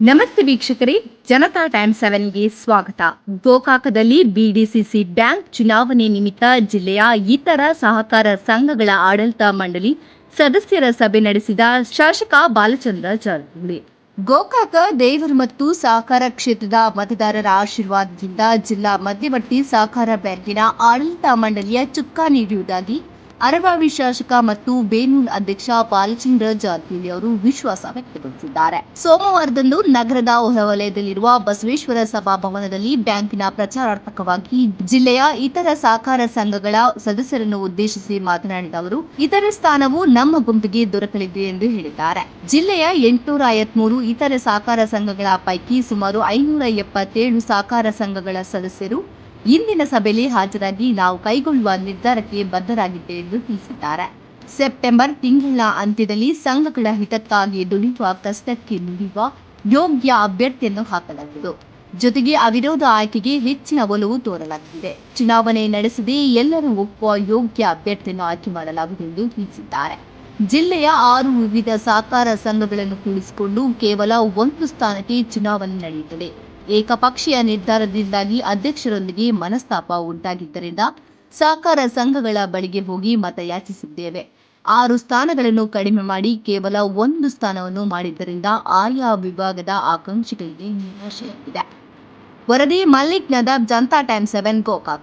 ನಮಸ್ತೆ ವೀಕ್ಷಕರೇ, ಜನತಾ ಟೈಮ್ ಸೆವೆನ್ಗೆ ಸ್ವಾಗತ. ಗೋಕಾಕದಲ್ಲಿ ಬಿಡಿಸಿಸಿ ಬ್ಯಾಂಕ್ ಚುನಾವಣೆ ನಿಮಿತ್ತ ಜಿಲ್ಲೆಯ ಇತರ ಸಹಕಾರ ಸಂಘಗಳ ಆಡಳಿತ ಮಂಡಳಿ ಸದಸ್ಯರ ಸಭೆ ನಡೆಸಿದ ಶಾಸಕ ಬಾಲಚಂದ್ರ ಜಾರಕಿಹೊಳಿ ಗೋಕಾಕ, ದೇವರು ಮತ್ತು ಸಹಕಾರ ಕ್ಷೇತ್ರದ ಮತದಾರರ ಆಶೀರ್ವಾದದಿಂದ ಜಿಲ್ಲಾ ಮಧ್ಯವರ್ತಿ ಸಹಕಾರ ಬ್ಯಾಂಕಿನ ಆಡಳಿತ ಮಂಡಳಿಯ ಚುಕ್ಕಾಣಿ ನೀಡುವುದಾಗಿ ಅರಭಾವಿ ಶಾಸಕ ಮತ್ತು ಬೇನೂನ್ ಅಧ್ಯಕ್ಷ ಬಾಲಚಂದ್ರ ಜಾರಕಿಹೊಳಿ ಅವರು ವಿಶ್ವಾಸ ವ್ಯಕ್ತಪಡಿಸಿದ್ದಾರೆ. ಸೋಮವಾರದಂದು ನಗರದ ಹೊರವಲಯದಲ್ಲಿರುವ ಬಸವೇಶ್ವರ ಸಭಾಭವನದಲ್ಲಿ ಬ್ಯಾಂಕಿನ ಪ್ರಚಾರಾರ್ಥಕವಾಗಿ ಜಿಲ್ಲೆಯ ಇತರ ಸಹಕಾರ ಸಂಘಗಳ ಸದಸ್ಯರನ್ನು ಉದ್ದೇಶಿಸಿ ಮಾತನಾಡಿದ ಅವರು, ಇತರ ಸ್ಥಾನವು ನಮ್ಮ ಗುಂಪಿಗೆ ದೊರಕಲಿದೆ ಎಂದು ಹೇಳಿದ್ದಾರೆ. ಜಿಲ್ಲೆಯ ಎಂಟುನೂರ ಐವತ್ಮೂರು ಇತರ ಸಹಕಾರ ಸಂಘಗಳ ಪೈಕಿ ಸುಮಾರು ಐನೂರ ಎಪ್ಪತ್ತೇಳು ಸಹಕಾರ ಸಂಘಗಳ ಸದಸ್ಯರು ಇಂದಿನ ಸಭೆಯಲ್ಲಿ ಹಾಜರಾಗಿ ನಾವು ಕೈಗೊಳ್ಳುವ ನಿರ್ಧಾರಕ್ಕೆ ಬದ್ಧರಾಗಿದ್ದೇವೆ ಎಂದು ತಿಳಿಸಿದ್ದಾರೆ. ಸೆಪ್ಟೆಂಬರ್ ತಿಂಗಳ ಅಂತ್ಯದಲ್ಲಿ ಸಂಘಗಳ ಹಿತಕ್ಕಾಗಿ ದುಡಿಯುವ ಕಷ್ಟಕ್ಕೆ ನುಡಿಯುವ ಯೋಗ್ಯ ಅಭ್ಯರ್ಥಿಯನ್ನು ಹಾಕಲಾಗುವುದು ಜೊತೆಗೆ ಅವಿರೋಧ ಆಯ್ಕೆಗೆ ಹೆಚ್ಚಿನ ಒಲವು ತೋರಲಾಗಿದೆ. ಚುನಾವಣೆ ನಡೆಸದೆ ಎಲ್ಲರೂ ಒಪ್ಪುವ ಯೋಗ್ಯ ಅಭ್ಯರ್ಥಿಯನ್ನು ಆಯ್ಕೆ ಮಾಡಲಾಗುವುದು ಎಂದು ತಿಳಿಸಿದ್ದಾರೆ. ಜಿಲ್ಲೆಯ ಆರು ವಿವಿಧ ಸಹಕಾರ ಸಂಘಗಳನ್ನು ಕೂಡಿಸಿಕೊಂಡು ಕೇವಲ ಒಂದು ಸ್ಥಾನಕ್ಕೆ ಚುನಾವಣೆ ನಡೆಯುತ್ತದೆ. ಏಕಪಕ್ಷೀಯ ನಿರ್ಧಾರದಿಂದಾಗಿ ಅಧ್ಯಕ್ಷರೊಂದಿಗೆ ಮನಸ್ತಾಪ ಉಂಟಾಗಿದ್ದರಿಂದ ಸಹಕಾರ ಸಂಘಗಳ ಬಳಿಗೆ ಹೋಗಿ ಮತಯಾಚಿಸಿದ್ದೇವೆ. ಆರು ಸ್ಥಾನಗಳನ್ನು ಕಡಿಮೆ ಮಾಡಿ ಕೇವಲ ಒಂದು ಸ್ಥಾನವನ್ನು ಮಾಡಿದ್ದರಿಂದ ಆಯಾ ವಿಭಾಗದ ಆಕಾಂಕ್ಷಿಗಳಿಗೆ ನಿರಾಶೆಯಾಗಿದೆ ವರದಿ ಮಲ್ಲಿಕ್ ನದಾಬ್, ಜನತಾ ಟೈಮ್ ಸೆವೆನ್ ಗೋಕಾಕ್